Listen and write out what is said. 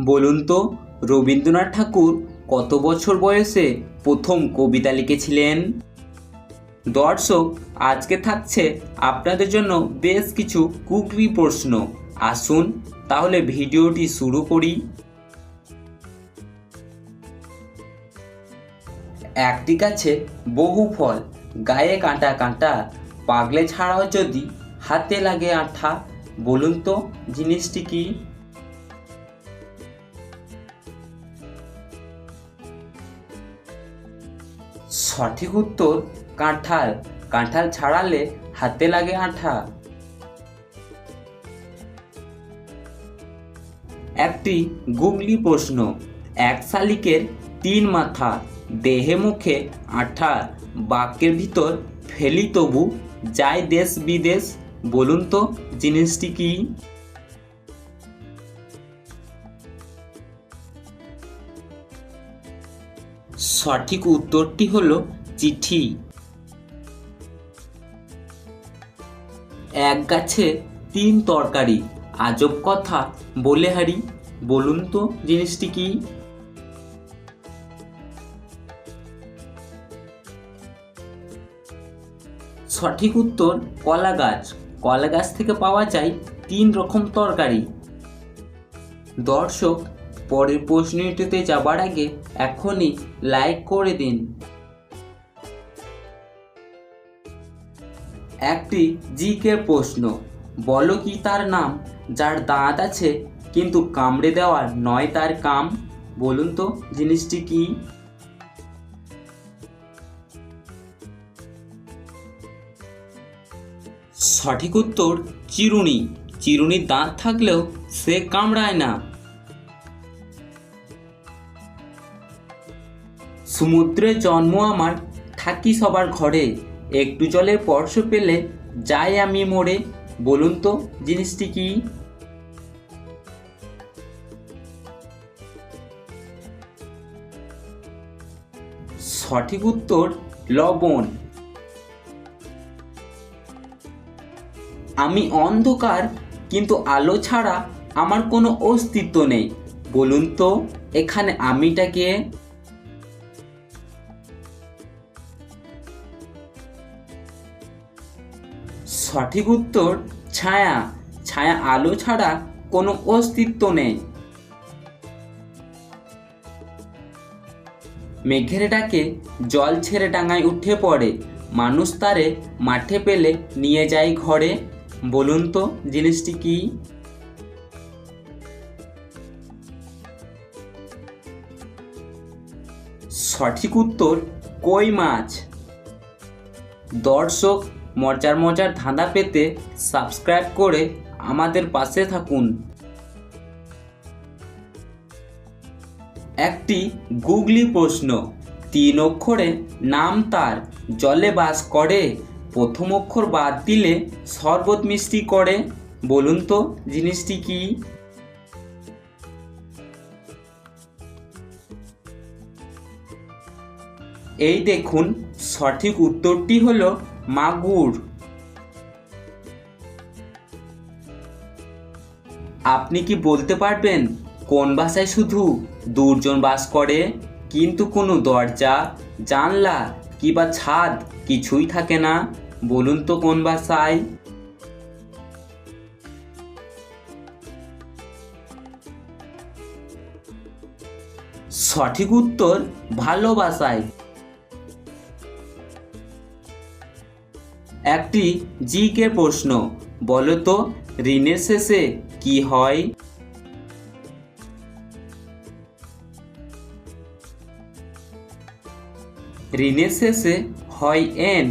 বলুন তো, রবীন্দ্রনাথ ঠাকুর কত বছর বয়সে প্রথম কবিতা লিখেছিলেন? দর্শক, আজকে থাকছে আপনাদের জন্য বেশ কিছু কুকরি প্রশ্ন। আসুন, তাহলে ভিডিওটি শুরু করি। একটি গাছে বহু ফল, গায়ে কাঁটা কাঁটা, পাগলে ছাড়াও যদি হাতে লাগে আঠা, বলুন তো জিনিসটি কি? সঠিক উত্তর কাঁঠাল। কাঁঠাল ছাড়ালে হাতে লাগে আঠা। একটি গুগলি প্রশ্ন, এক শালিকের তিন মাথা, দেহে মুখে আঠা, বাক্যের ভিতর ফেলি তবু যায় দেশ বিদেশ, বলুন তো জিনিসটি কি? সঠিক উত্তরটি হলো চিঠি। এক গাছে তিন তরকারি, আজব কথা, বলে হারি, বলুন তো জিনিসটি কি? সঠিক উত্তর, কলা গাছ। কলা গাছ থেকে পাওয়া যায় তিন রকম তরকারি। দর্শক পরের প্রশ্নটিতে যাবার আগে এখনই লাইক করে দিন। একটি জিকে প্রশ্ন, বলো কি তার নাম, যার দাঁত আছে কিন্তু কামড়ে দেওয়ার নয় তার কাম? বলুন তো, জিনিসটি কি? সঠিক উত্তর, চিরুনি। চিরুনির দাঁত থাকলেও সে কামড়ায় না। সমুদ্রে জন্ম আমার, থাকি সবার ঘরে। একটু জলের স্পর্শ পেলে যাই আমি মরে বলুন তো, জিনিসটি কি? সঠিক উত্তর, লবণ। আমি অন্ধকার, কিন্তু আলো ছাড়া আমার কোনো অস্তিত্ব নেই। বলুন তো, এখানে আমিটাকে সঠিক উত্তর, ছায়া। ছায়া আলো ছাড়া কোনো অস্তিত্ব নেই। মেঘের ডাকে জল ছেড়ে ডাঙায় উঠে পড়ে। মানুষ তারে মাঠে পেলে নিয়ে যায় ঘরে। বলুন তো, জিনিসটি কি? সঠিক উত্তর, কই মাছ। দর্শক মজার মজার ধাঁধা পেতে সাবস্ক্রাইব করে আমাদের পাশে থাকুন। একটি গুগলি প্রশ্ন, তিন অক্ষরে নাম তার, জলে বাস করে, প্রথম অক্ষর বাদ দিলে শরবত মিষ্টি করে, বলুন তো জিনিসটি কি? এই দেখুন, সঠিক উত্তরটি হলো মাগুর। আপনি কি বলতে পারবেন কোন বাসায় শুধু দুজন বাস করে, কিন্তু কোনো দরজা, জানলা কিবা ছাদ কিছুই থাকে না? বলুন তো কোন বাসায়? সঠিক উত্তর ভালোবাসায় একটি জি কে প্রশ্ন বলো তো ঋণের শেষে কি হয়? ঋণের শেষে হয় এন